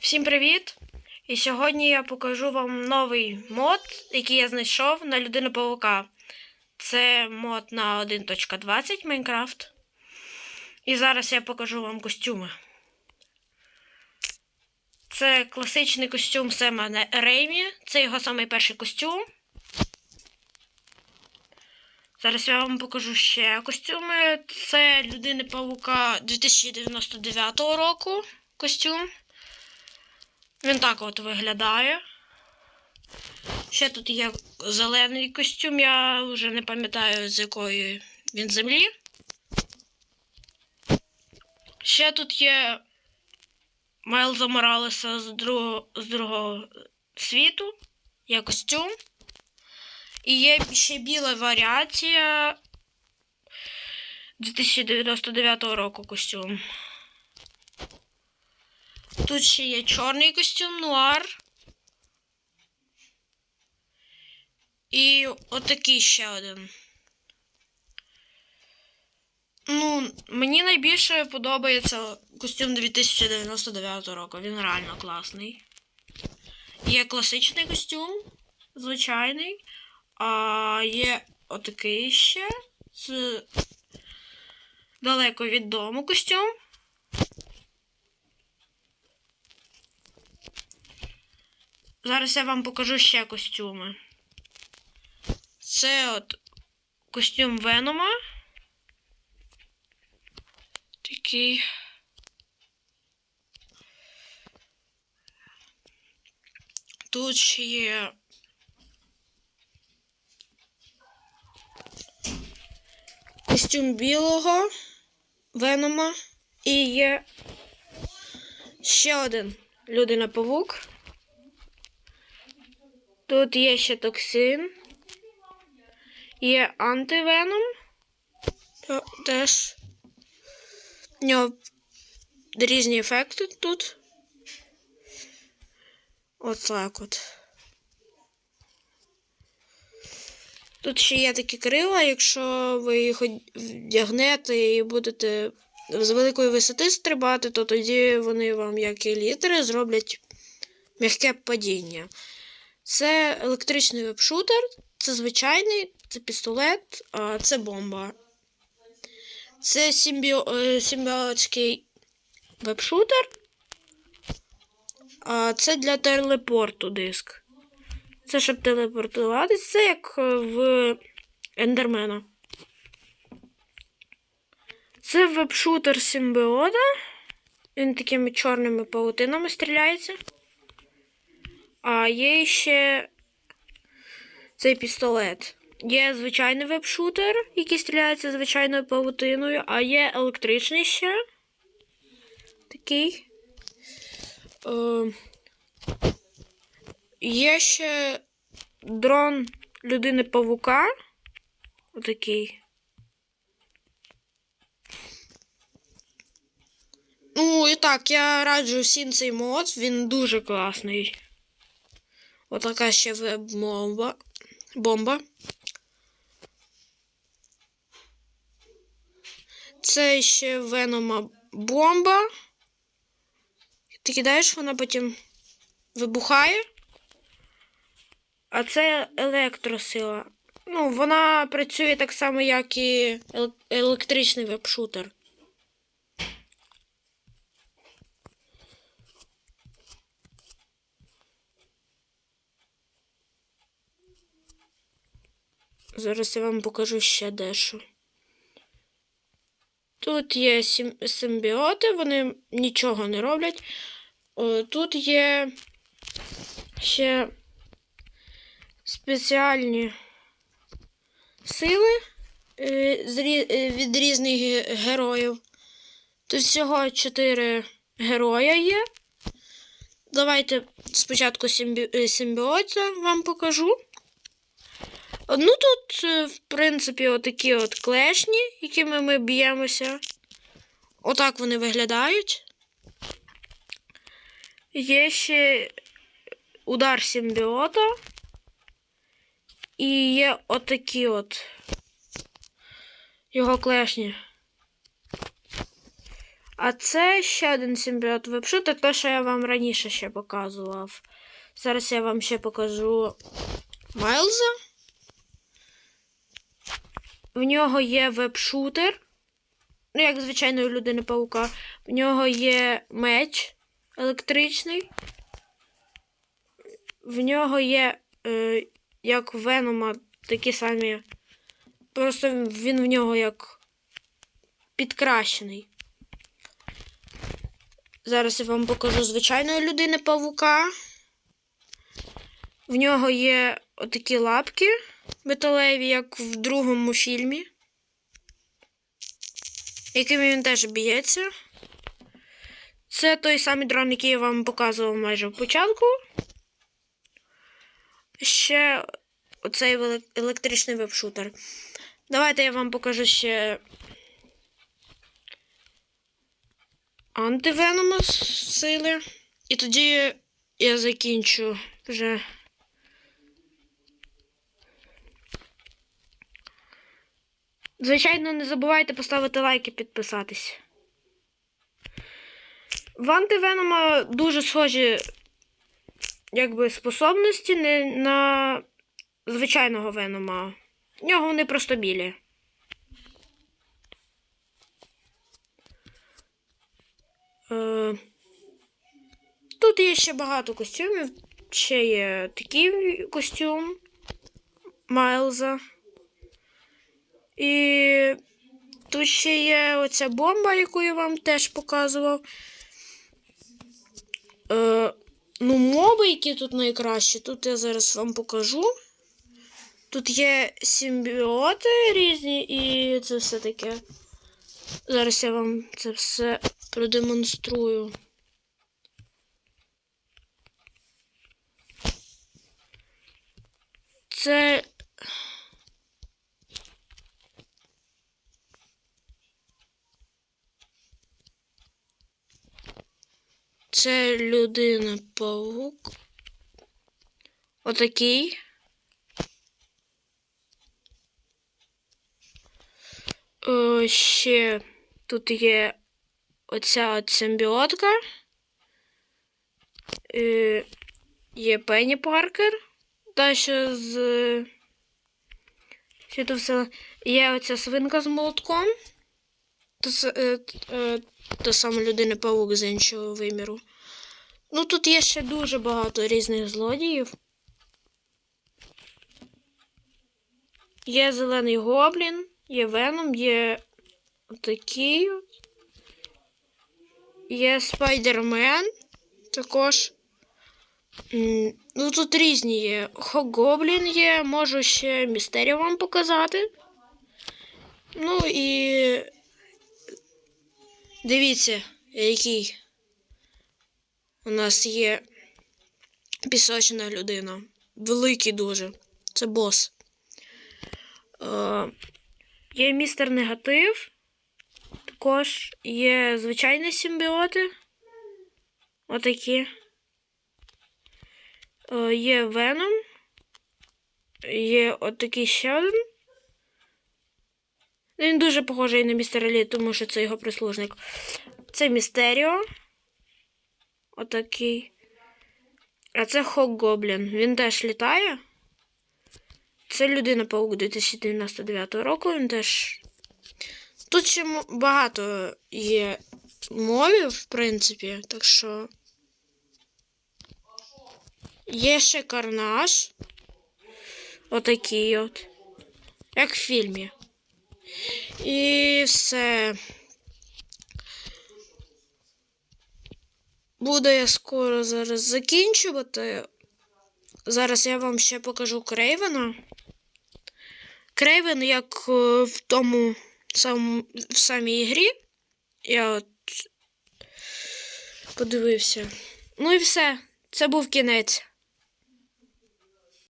Всім привіт! І сьогодні я покажу вам новий мод, який я знайшов на людину павука. Це мод на 1.20 Майнкрафт. І зараз я покажу вам костюми. Це класичний костюм Сема Реймі. Це його самий перший костюм. Зараз я вам покажу ще костюми. Це людини павука 2099 року костюм. Він так от виглядає. Ще тут є зелений костюм, я вже не пам'ятаю, з якої він землі. Ще тут є Майлза Моралеса з другого, з другого світу. Є костюм. І є ще біла варіація 2099 року костюм. Тут ще є чорний костюм нуар. І отакий ще один. Ну, мені найбільше подобається костюм 2099 року. Він реально класний. Є класичний костюм, звичайний. А є отакий ще. З далеко від дому костюм. Зараз я вам покажу ще костюми. Це от костюм Венома. Такий. Тут ще є. Костюм білого Венома. І є ще один людина-павук. Тут є ще токсин. Є антивеном. Теж. У нього різні ефекти тут. Отак от. Тут ще є такі крила, якщо ви їх вдягнете і будете з великої висоти стрибати, то тоді вони вам, як і літери, зроблять м'яке падіння. Це електричний веб-шутер, це звичайний, це пістолет, а це бомба. Це симбіо... е, симбіотський веб-шутер. А це для телепорту диск. Це щоб телепортуватись. Це як е, в Ендермена. Це веб-шутер симбіота. Він такими чорними паутинами стріляється. А є ще цей пістолет. Є звичайний веб-шутер, який стріляється звичайною павутиною, а є електричний ще. Такий. Е, є ще дрон людини павука. Отакий. Ну, і так, я раджу всім цей мод, він дуже класний. Отака ще веб-бомба. Бомба. Це ще венома бомба. Ти кидаєш, вона потім вибухає. А це електросила. Ну, вона працює так само, як і електричний веб-шутер. Зараз я вам покажу ще дещо. Тут є симбіоти, вони нічого не роблять. Тут є ще спеціальні сили е, е, від різних героїв. Тут всього чотири героя є. Давайте спочатку е, симбіота вам покажу. Ну тут, е, в принципі, отакі от клешні, якими ми б'ємося. Отак вони виглядають. Є ще удар симбіота. І є отакі от його клешні. А це ще один симбіот вебшутер, те, що я вам раніше ще показував. Зараз я вам ще покажу Майлза. В нього є вебшутер. Ну, як звичайної людини паука. В нього є меч електричний. В нього є, е, як Венома, такі самі. Просто він в нього як підкращений. Зараз я вам покажу звичайної людини павука. В нього є отакі лапки металеві, як в другому фільмі, якими він теж б'ється. Це той самий дрон, який я вам показував майже в початку. Ще оцей електричний вебшутер. Давайте я вам покажу ще антивенома сили. І тоді я закінчу вже. Звичайно, не забувайте поставити лайк і підписатись. В антивенома дуже схожі якби способності не на звичайного венома. В нього вони просто білі. Е, Тут є ще багато костюмів. Ще є такий костюм Майлза. І тут ще є оця бомба, яку я вам теж показував. Е, ну, моби, які тут найкращі, тут я зараз вам покажу. Тут є симбіоти різні, і це все таке. Зараз я вам це все продемонструю. Це. Це людина павук. Отакий. О, ще тут є оця от симбіотка. Е, є Пенні Паркер. Та що з. Що тут все. Є оця свинка з молотком. Та, е, е, та сама людина павук з іншого виміру. Ну тут є ще дуже багато різних злодіїв. Є зелений гоблін, є Веном, є такий. Є Спайдермен також. Ну, тут різні є. Хогоблін є, можу ще містерію вам показати. Ну і. Дивіться, який у нас є пісочна людина. Великий дуже. Це бос. Е, є містер негатив. Також є звичайні симбіоти. Отакі. Е, є Веном. Є отакий ще один. Він дуже похожий на містера Лі, тому що це його прислужник. Це Містеріо. Отакий. А це Хок Гоблін. Він теж літає. Це людина паук 2099 року. Він теж. Тут ще багато є мовів, в принципі, так що. Є ще карнаж. Отакий от. Як в фільмі. І все. Буду я скоро зараз закінчувати. Зараз я вам ще покажу Крейвена. Крейвен, як е, в тому сам, в самій грі. Я от подивився. Ну і все. Це був кінець.